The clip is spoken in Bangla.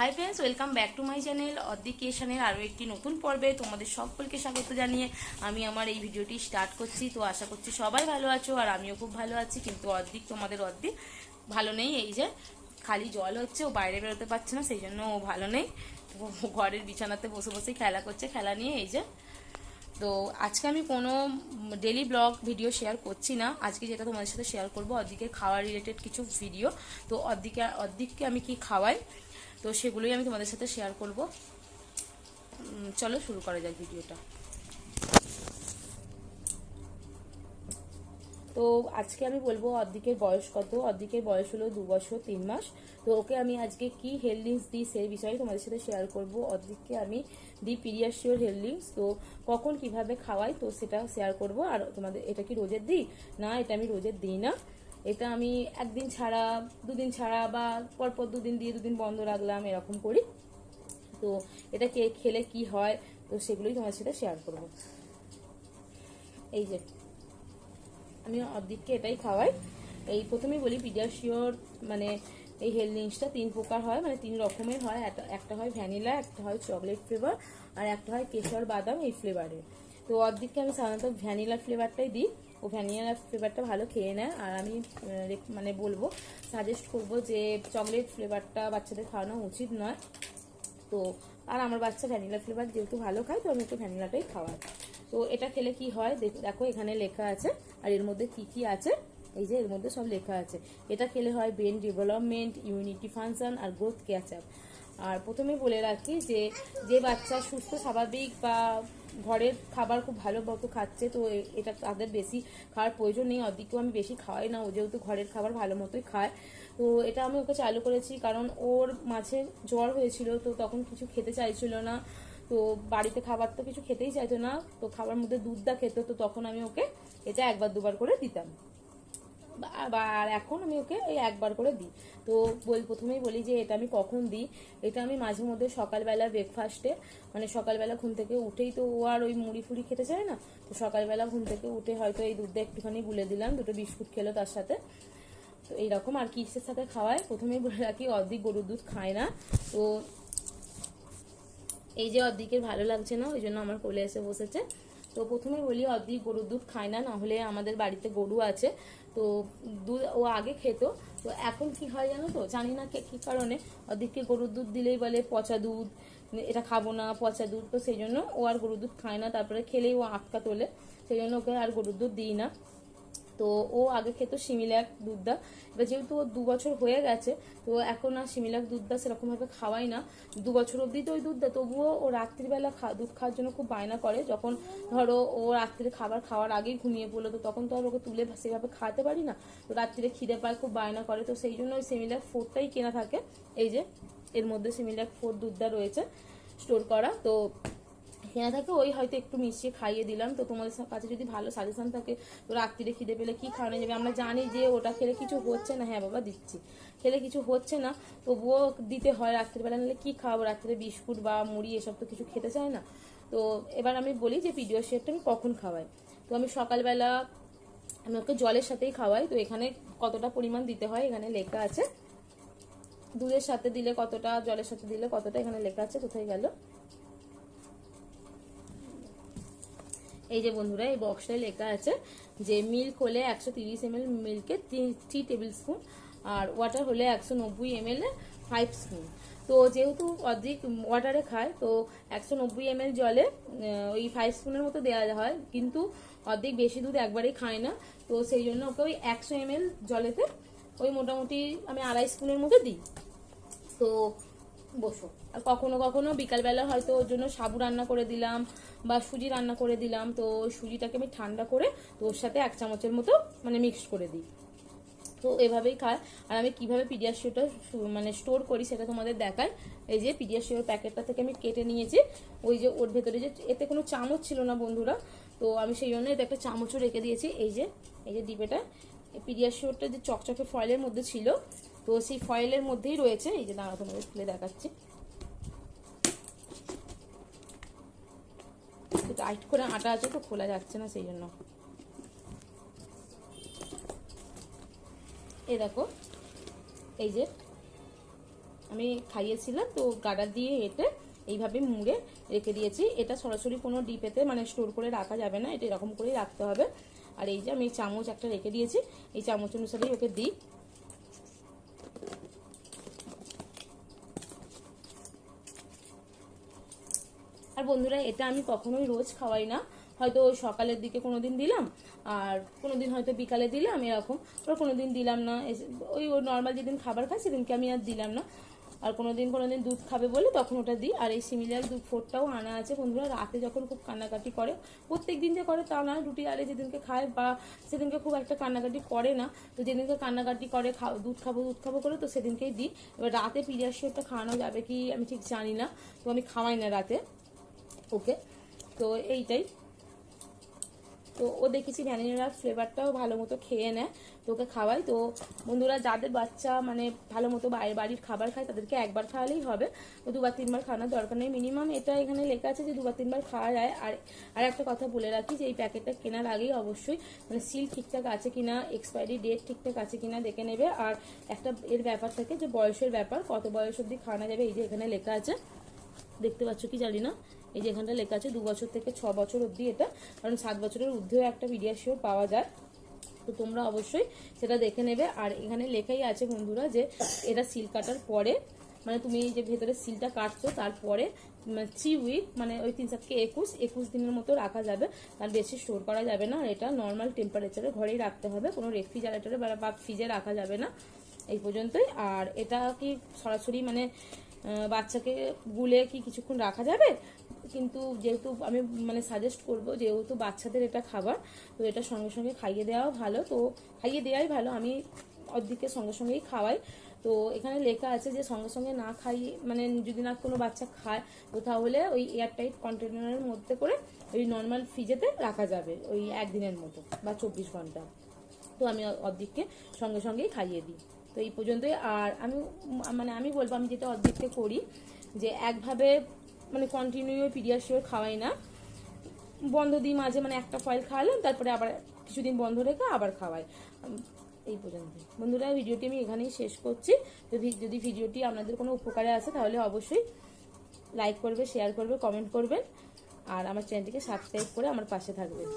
Hi friends welcome back to my channel অদ্দিক ক্রিয়েশনের আরও একটি নতুন পর্বে তোমাদের সকলকে স্বাগত জানিয়ে আমি আমার এই ভিডিওটি স্টার্ট করছি। তো আশা করছি সবাই ভালো আছো আর আমিও খুব ভালো আছি। কিন্তু অর্ধেক তোমাদের অর্ধেক ভালো নেই। এই যে খালি জল হচ্ছে, ও বাইরে বেরোতে পারছে না, সেই জন্য ও ভালো নেই। ঘরের বিছানাতে বসে বসেই খেলা করছে, খেলা নিয়ে এই যে। তো আজকে আমি কোনো ডেলি ব্লগ ভিডিও শেয়ার করছি না। আজকে যেটা তোমাদের সাথে শেয়ার করব অর্ধেকে খাওয়া রিলেটেড কিছু ভিডিও তো অর্ধেকে অর্ধেককে আমি কি খাওয়াই? তো সেগুলোই আমি তোমাদের সাথে শেয়ার করব। চলো শুরু করা যাক ভিডিওটা। তো আজকে আমি বলব অর্ধেকের বয়স কত? অর্ধেকের বয়স হলো দু বছর, তিন মাস। তো ওকে আমি আজকে কি হেলথিংস দিই সেই বিষয়ে তোমাদের সাথে শেয়ার করব। অর্ধেককে আমি দিই পিরিয়াশিওর হেলথিংস তো কখন কীভাবে খাওয়াই তো সেটা শেয়ার করব। আর তোমাদের, এটা কি রোজের দিই? না, এটা আমি রোজের দিই না। এটা আমি একদিন ছাড়া, দুদিন ছাড়া বা পরপর দুদিন দিয়ে দুদিন বন্ধ রাখলাম, এরকম করি। তো এটা কে খেলে কি হয়, তো সেগুলোই তোমার সাথে শেয়ার করব। এই যে, আমি অর্ধেককে এটাই খাওয়াই। এই প্রথমেই বলি পিডিয়াশিওর মানে এই হেলথ ড্রিঙ্কসটা তিন প্রকার হয় মানে তিন রকমের হয়। একটা হয় ভ্যানিলা একটা হয় চকলেট ফ্লেভার আর একটা হয় কেশর বাদাম এই ফ্লেভারের তো অর্ধেককে আমি সাধারণত ভ্যানিলা ফ্লেভারটাই দিই। ও ভ্যানিলা ফ্লেভারটা ভালো খেয়ে নেয়। আর আমি মানে বলব সাজেস্ট করব যে চকলেট ফ্লেভারটা বাচ্চাদের খাওয়ানো উচিত নয়। তো, আর আমার বাচ্চা ভ্যানিলা ফ্লেভার যেহেতু ভালো খায়, তো আমি একটু ভ্যানিলাটাই খাওয়াই। তো এটা খেলে কি হয়, দেখ- এখানে লেখা আছে, আর এর মধ্যে কি কি আছে? এই যে এর মধ্যে সব লেখা আছে। এটা খেলে হয় ব্রেন ডেভেলপমেন্ট ইমিউনিটি ফাংশন আর গ্রোথ ক্যাচ আর প্রথমে বলে রাখি যে যে বাচ্চা সুস্থ, স্বাভাবিক বা ঘরের খাবার খুব ভালো মতো খাচ্ছে, তো এটা তাদের বেশি খাওয়ার প্রয়োজন নেই। অর্ধেকেও আমি বেশি খাওয়াই না, ও যেহেতু ঘরের খাবার ভালো মতোই খায়। তো এটা আমি ওকে চালু করেছি, কারণ ওর মাঝে জ্বর হয়েছিল, তো তখন কিছু খেতে চাইছিল না। তো বাড়িতে খাবার তো কিছু খেতেই চাইতো না, তো খাবার মধ্যে দুধটা খেত, তো তখন আমি ওকে এটা একবার দুবার করে দিতাম। আর এখন আমি ওকে এই একবার করে দিই। তো বল প্রথমেই বলি যে এটা আমি কখন দিই? এটা আমি মাঝে মধ্যে সকালবেলা ব্রেকফাস্টে মানে সকালবেলা ঘুম থেকে উঠেই তো ও আর ওই মুড়ি ফুড়ি খেতে চায় না। তো সকালবেলা ঘুম থেকে উঠে হয়তো এই দুধটা একটুখানি গুলে দিলাম, দুটো বিস্কুট খেলো তার সাথে। তো এইরকম আর কিসের সাথে খাওয়ায়। প্রথমেই বলে রাখি, অর্ধেক গরুর দুধ খায় না। তো এই যে অর্ধেকের ভালো লাগছে না, ওই জন্য আমার কোলে এসে বসেছে। তো প্রথমে বলি অর্ধেক গরুর দুধ খায় না হলে আমাদের বাড়িতে গরু আছে। তো দুধ ও আগে খেত। তো এখন কি হয় জানো তো? জানি না কে- কারণে অর্ধেককে গরুর দুধ দিলেই বলে পচা দুধ, এটা খাব না, পচা দুধ। তো সেই জন্য ও আর গরুর দুধ খায় না। তারপরে খেলেই ও আটকা তোলে। সেই জন্য ওকে আর গরুর দুধ দিই না। তো ও আগে খেত সিমিলাক দুধটা। এবার যেহেতু ও দু বছর হয়ে গেছে, তো এখন আর সিমিলাক দুধটা সেরকমভাবে খাওয়াই না। দু বছর অবধি তো ওই দুধটা, তবুও ও রাত্রিবেলা দুধ খাওয়ার জন্য খুব বায়না করে। যখন ধরো ও রাত্রিরে খাবার খাওয়ার আগেই ঘুমিয়ে পড়ল, তো তখন তো আর ওকে তুলে সেভাবে খাওয়াতে পারি না। তো রাত্রিরে খিদে পায়, খুব বায়না করে। তো সেই জন্য ওই সিমিলাক ফোরটাই কেনা থাকে। এই যে, এর মধ্যে সিমিলাক ফোর দুধটা রয়েছে স্টোর করা। তো কেনা থাকে ওই হয়তো একটু মিশিয়ে খাইয়ে দিলাম। তো তোমাদের কাছে যদি ভালো সাজেশন থাকে, তো রাত্রিরে খিদে পেলে কি খাওয়ানো যাবে? আমরা জানি যে ওটা খেলে কিছু হচ্ছে না। হ্যাঁ বাবা, দিচ্ছি। খেলে কিছু হচ্ছে না, তবুও দিতে হয় রাত্রিবেলা। নিলে কী খাওয়াবো? রাত্রিরে বিস্কুট বা মুড়ি, এসব তো কিছু খেতে চায় না। তো এবার আমি বলি যে পিডিও শেয়ারটা আমি কখন খাওয়াই? তো আমি সকালবেলা, আমি ওকে জলের সাথেই খাওয়াই। তো এখানে কতটা পরিমাণ দিতে হয় এখানে লেখা আছে। দুধের সাথে দিলে কতটা, জলের সাথে দিলে কতটা, এখানে লেখা আছে, কোথায় গেল? এই যে বন্ধুরা, এই বক্সটায় লেখা আছে যে মিল্ক হলে একশো তিরিশ এম এল মিল্কে থ্রি টেবিল স্পুন আর ওয়াটার হলে একশো নব্বই এম এল ফাইভ স্পুন তো যেহেতু অর্ধেক ওয়াটারে খায়, তো একশো নব্বই এম জলে ওই ফাইভ স্পুনের মতো দেওয়া হয়। কিন্তু অর্ধেক বেশি দুধ একবারেই খায় না। তো সেই জন্য ওকে ওই একশো এম জলেতে ওই মোটামুটি আমি আড়াই স্পুনের মতো দিই। তো বসো। আর কখনো কখনো বিকালবেলা হয়তো ওর জন্য সাবু রান্না করে দিলাম বা সুজি রান্না করে দিলাম, তো সুজিটাকে আমি ঠান্ডা করে তো ওর সাথে এক চামচের মতো মানে মিক্সড করে দিই। তো এভাবেই খায়। আর আমি কীভাবে পিডিয়াশিওটা মানে স্টোর করি সেটা তোমাদের দেখায় এই যে পিডিয়াশিওর প্যাকেটটা থেকে আমি কেটে নিয়েছি। ওই যে ওর ভেতরে যে এতে কোনো চামচ ছিল না বন্ধুরা, তো আমি সেই জন্য এতে একটা চামচও রেখে দিয়েছি। এই যে এই যে ডিবেটা পিডিয়াশিওরটা যে চকচকে ফয়েলের মধ্যে ছিল তো সেই ফয়েলের মধ্যেই রয়েছে। এই যে দাঁড়া তোমাদের খুলে দেখাচ্ছি। টাইট করে আটা আছে তো, খোলা যাচ্ছে না সেই জন্য। এ দেখো, এই যে আমি খাইয়েছিলাম, তো গাডার দিয়ে এটে এইভাবে মুড়ে রেখে দিয়েছি। এটা সরাসরি কোনো ডিপেতে মানে স্টোর করে রাখা যাবে না, এটা এরকম করেই রাখতে হবে। আর এই যে আমি চামচ একটা রেখে দিয়েছি, এই চামচ অনুসারেই ওকে দিই। আর বন্ধুরা, এটা আমি কখনোই রোজ খাওয়াই না। হয়তো সকালের দিকে কোনো দিন দিলাম, আর কোনো দিন হয়তো বিকালে দিলাম, এরকম। ওর কোনো দিন দিলাম না। ওই নর্মাল যেদিন খাবার খায়, সেদিনকে আমি আর দিলাম না। আর কোনো দিন কোনো দিন দুধ খাবে বলে তখন ওটা দিই। আর এই সিমিলার দুধ ফোরটাও আনা আছে বন্ধুরা, রাতে যখন খুব কান্নাকাটি করে প্রত্যেক দিন যে করে তা না, রুটি আরে যেদিনকে খায় বা সেদিনকে খুব একটা কান্নাকাটি করে না। তো যেদিনকে কান্নাকাটি করে, খাও, দুধ খাব দুধ খাব করে, তো সেদিনকেই দিই। এবার রাতে পিরিয়াশিওরটা খাওয়ানো যাবে কি আমি ঠিক জানি না। তো আমি খাওয়াই না রাতে। ওকে? তো এইটাই। তো ও দেখেছি ভ্যানিলার ফ্লেভারটাও ভালো মতো খেয়ে নেয়, তো ওকে খাওয়াই। তো বন্ধুরা, যাদের বাচ্চা মানে ভালো মতো বাইরে বাড়ির খাবার খায়, তাদেরকে একবার খাওয়ালেই হবে। তো দুবার তিনবার খাওয়ানোর দরকার নেই। মিনিমাম এটা এখানে লেখা আছে যে দুবার তিনবার খাওয়া যায়। আর আর একটা কথা বলে রাখি যে এই প্যাকেটটা কেনার আগেই অবশ্যই মানে সিল ঠিকঠাক আছে কিনা এক্সপায়ারি ডেট ঠিকঠাক আছে কিনা দেখে নেবে। আর একটা এর ব্যাপার থাকে যে বয়সের ব্যাপার, কত বয়স অবধি খাওয়ানো যাবে, এই যে এখানে লেখা আছে। দেখতে পাচ্ছ কি জানি না? এই যে এখানটা লেখা আছে, দু বছর থেকে ছ বছর অবধি এটা, কারণ সাত বছরের ঊর্ধ্বেও একটা পিডিয়াশিওর পাওয়া যায়। তো তোমরা অবশ্যই সেটা দেখে নেবে। আর এখানে লেখাই আছে বন্ধুরা যে, এটা সিল কাটার পরে মানে তুমি যে ভেতরে সিলটা কাটছো, তারপরে থ্রি উইক মানে ওই তিন সাতকে একুশ একুশ দিনের মতো রাখা যাবে। তার বেশি স্টোর করা যাবে না। আর এটা নর্মাল টেম্পারেচারে ঘরেই রাখতে হবে। কোনো রেফ্রিজারেটরে বা ফ্রিজে রাখা যাবে না। এই পর্যন্তই। আর এটা কি সরাসরি মানে বাচ্চাকে গুলে কি কিছুক্ষণ রাখা যাবে? কিন্তু যেহেতু আমি মানে সাজেস্ট করব যেহেতু বাচ্চাদের এটা খাবার, তো এটা সঙ্গে সঙ্গে খাইয়ে দেওয়াও ভালো। তো খাইয়ে দেওয়াই ভালো, আমি অর্ধেকে সঙ্গে সঙ্গেই খাওয়াই। তো এখানে লেখা আছে যে সঙ্গে সঙ্গে না খাইয়ে মানে যদি না কোনো বাচ্চা খায়, তো তাহলে ওই এয়ারটাইট কন্টেনারের মধ্যে করে ওই নর্মাল ফ্রিজেতে রাখা যাবে, ওই একদিনের মতো বা চব্বিশ ঘণ্টা। তো আমি অর্ধেককে সঙ্গে সঙ্গেই খাইয়ে দিই। তো এই পর্যন্তই। আর আমি মানে আমি বলব, আমি যেটা অর্ধেককে করি যে একভাবে মানে কন্টিনিউ পিডিয়াশিওর খাওয়াই না। বন্ধ দিই মাঝে মানে একটা ফয়েল খাওয়ালাম, তারপরে আবার কিছুদিন বন্ধ রেখে আবার খাওয়াই। এই পর্যন্ত। বন্ধুরা ভিডিওটি আমি এখানেই শেষ করছি। যদি যদি ভিডিওটি আপনাদের কোনো উপকারে আসে, তাহলে অবশ্যই লাইক করবে শেয়ার করবে কমেন্ট করবেন। আর আমার চ্যানেলটিকে সাবস্ক্রাইব করে আমার পাশে থাকবেন।